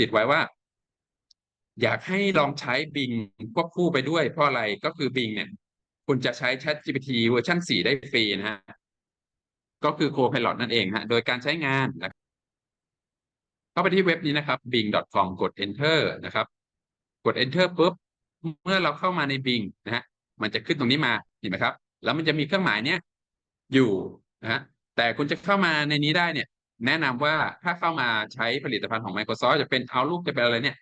ติดไว่า อยากให้ลองใช้ Bing ควบคู่ไปด้วย เพราะอะไรก็คือ Bing เนี่ย คุณจะใช้ ChatGPT เวอร์ชัน4 ได้ฟรีนะฮะ ก็คือ Copilot นั่นเองฮะ โดยการใช้งานนะเข้าไปที่เว็บนี้นะครับ bing.com กด enter นะครับ กด enter ปุ๊บ เมื่อเราเข้ามาใน Bing นะฮะ มันจะขึ้นตรงนี้มา เห็นไหมครับ แล้วมันจะมีเครื่องหมายเนี้ยอยู่นะฮะ แต่คุณจะเข้ามาในนี้ได้เนี่ย แนะนำว่าถ้าเข้ามาใช้ผลิตภัณฑ์ของ Microsoft จะเป็น Outlook จะเป็นอะไรเนี่ย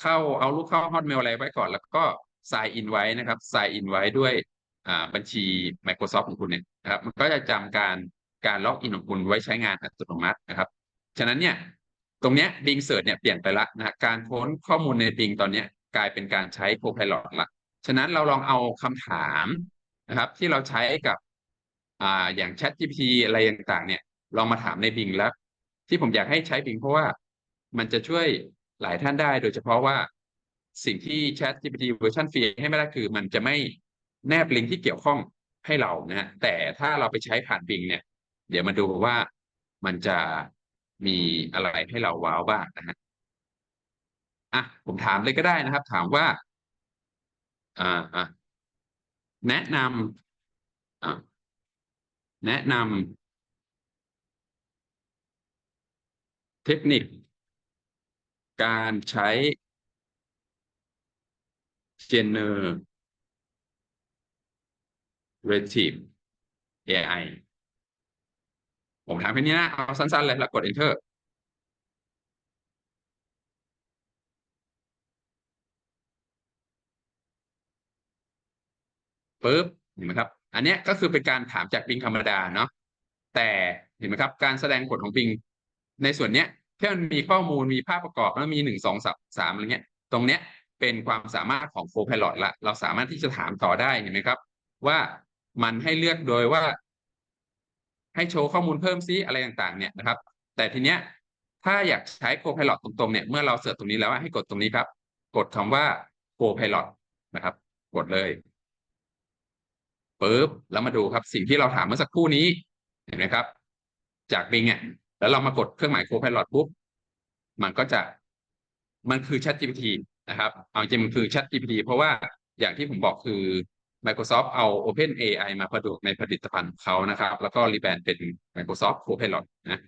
เข้า Outlook เข้า Hotmail อะไรไว้ก่อน แล้วก็ sign in ไว้นะครับ sign in ไว้ด้วยบัญชี Microsoft ของคุณเนี่ยนะครับมันก็จะจำการการล็อกอินของคุณไว้ใช้งานอัตโนมัตินะครับ ฉะนั้นเนี่ยตรงเนี้ย Bing Search เนี่ยเปลี่ยนไปละนะฮะการค้นข้อมูลใน Bing ตอนเนี้ยกลายเป็นการใช้ Copilot ละฉะนั้นเราลองเอาคำถามนะครับ ที่เราใช้กับอ่าอย่าง ChatGPT อะไรต่างๆ เนี่ย ลองมาถามใน Bing แล้ว ที่ผมอยากให้ใช้ Bing เพราะว่ามันจะช่วยหลายท่านได้โดยเฉพาะว่าสิ่งที่ ChatGPT เวอร์ชันฟรีให้ไม่ได้คือ มันจะไม่แนบลิงก์ที่เกี่ยวข้องให้เรานะฮะแต่ถ้าเราไปใช้ผ่าน Bing เนี่ย เดี๋ยวมาดูว่ามันจะมีอะไรให้เราว้าวบ้างนะฮะอะผมถามเลยก็ได้นะครับ ถามว่าอ่าอะแนะนำอะแนะนำ เทคนิค การใช้ generative AI ผมถามแค่นี้นะ เอาสั้นๆเลยแล้วกด enter ปุ๊บเห็นไหมครับ อันนี้ก็คือเป็นการถามจาก Bing ธรรมดาเนาะแต่เห็นไหมครับ การแสดงผลของ Bing ในส่วนเนี้ย ที่มันมีข้อมูลมีภาพประกอบแล้วมีหนึ่งสองสามอะไรเงี้ย ตรงเนี้ยเป็นความสามารถของ Copilot ละเราสามารถที่จะถามต่อได้เห็นไหมครับ ว่ามันให้เลือกโดยว่า ให้โชว์ข้อมูลเพิ่มซิอะไรต่างๆ เนี่ยนะครับ แต่ทีเนี้ยถ้าอยากใช้ Copilot ตรงๆเนี่ยเมื่อเราเสิร์ชตรงนี้แล้วให้กดตรงนี้ครับ กดคำว่า Copilot นะครับ กดเลยปุ๊บแล้วมาดูครับสิ่งที่เราถามเมื่อสักครู่นี้เห็นไหมครับ จากบิงอะ แล้วเรามากดเครื่องหมาย Copilot ปุ๊บมันก็จะมันคือ ChatGPT นะครับเอาจริงมันคือ ChatGPT เพราะว่าอย่างที่ผมบอกคือ Microsoft เอา OpenAI มาประดุในผลิตภัณฑ์เขานะครับ แล้วก็รีแบรนด์เป็น Microsoft Copilot นะ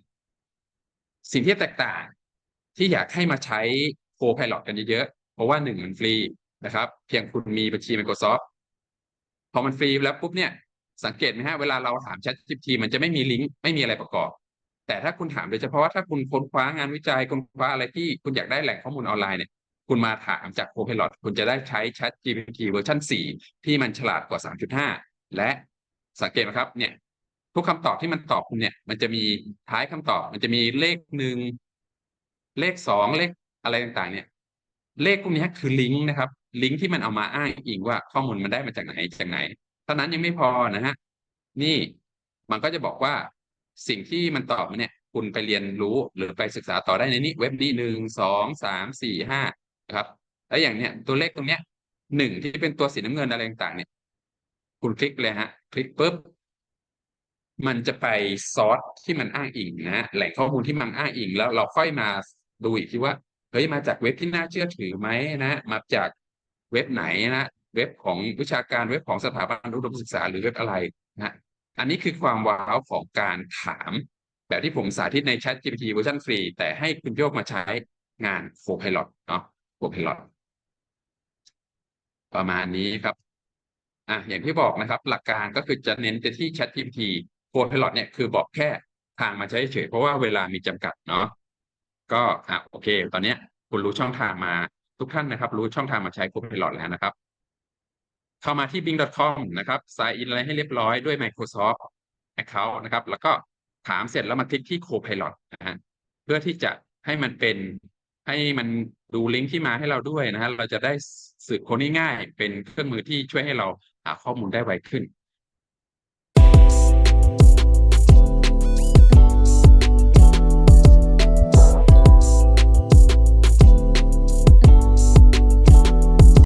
สิ่งที่แตกต่างที่อยากให้มาใช้ Copilot กันเยอะๆ เพราะว่าหนึ่งมันฟรีนะครับ เพียงคุณมีบัญชี Microsoft พอมันฟรีแล้วปุ๊บเนี่ย สังเกตไหมฮะ เวลาเราถาม ChatGPT มันจะไม่มีลิงก์ไม่มีอะไรประกอบ แต่ถ้าคุณถามโดยเฉพาะว่าถ้าคุณค้นคว้างานวิจัยค้นคว้าอะไรที่คุณอยากได้แหล่งข้อมูลออนไลน์เนี่ยคุณมาถามจาก Copilot คุณจะได้ใช้ ChatGPT เวอร์ชัน4 ที่มันฉลาดกว่า 3.5 และสังเกตไหมครับเนี่ยทุกคำตอบที่มันตอบคุณเนี่ย มันจะมีท้ายคำตอบ มันจะมีเลขหนึ่งเลขสองเลขอะไรต่างๆ เนี่ย เลขพวกนี้คือลิงก์นะครับ ลิงก์ที่มันเอามาอ้างอิงว่าข้อมูลมันได้มาจากไหนจากไหนเท่านั้นยังไม่พอนะฮะนี่มันก็จะบอกว่า สิ่งที่มันตอบมาเนี่ยคุณไปเรียนรู้หรือไปศึกษาต่อได้ในนี้ เว็บนี้หนึ่งสองสามสี่ห้านะครับ แล้วอย่างเนี้ยตัวเลขตรงเนี้ยหนึ่งที่เป็นตัวสีน้ำเงินอะไรต่างๆเนี่ย คุณคลิกเลยฮะ คลิกปุ๊บมันจะไปซอสที่มันอ้างอิงนะแหล่งข้อมูลที่มันอ้างอิง แล้วเราค่อยมาดูอีกทีว่าเฮ้ยมาจากเว็บที่น่าเชื่อถือไหมนะมาจากเว็บไหนนะเว็บของวิชาการเว็บของสถาบันอุดมศึกษาหรือเว็บอะไรนะ อันนี้คือความว้าวของการถาม แบบที่ผมสาธิตใน Chat GPT เวอร์ชันฟรี แต่ให้คุณโยกมาใช้งาน Copilot เนาะ Copilot ประมาณนี้ครับอะอย่างที่บอกนะครับ หลักการก็คือจะเน้นไปที่ Chat GPT Copilot เนี่ยคือบอกแค่ทางมาใช้เฉยเพราะว่าเวลามีจำกัดเนาะก็อะโอเค ตอนนี้คุณรู้ช่องทางมาทุกท่านนะครับ รู้ช่องทางมาใช้ Copilot แล้วนะครับ เข้ามาที่ bing.com นะครับ sign in อะไรให้เรียบร้อยด้วย Microsoft Account นะครับ แล้วก็ถามเสร็จแล้วมาคลิกที่ Copilot นะฮะเพื่อที่จะให้มันเป็นให้มันดูลิงก์ที่มาให้เราด้วยนะฮะเราจะได้สืบค้นง่ายๆเป็นเครื่องมือที่ช่วยให้เราหาข้อมูลได้ไวขึ้น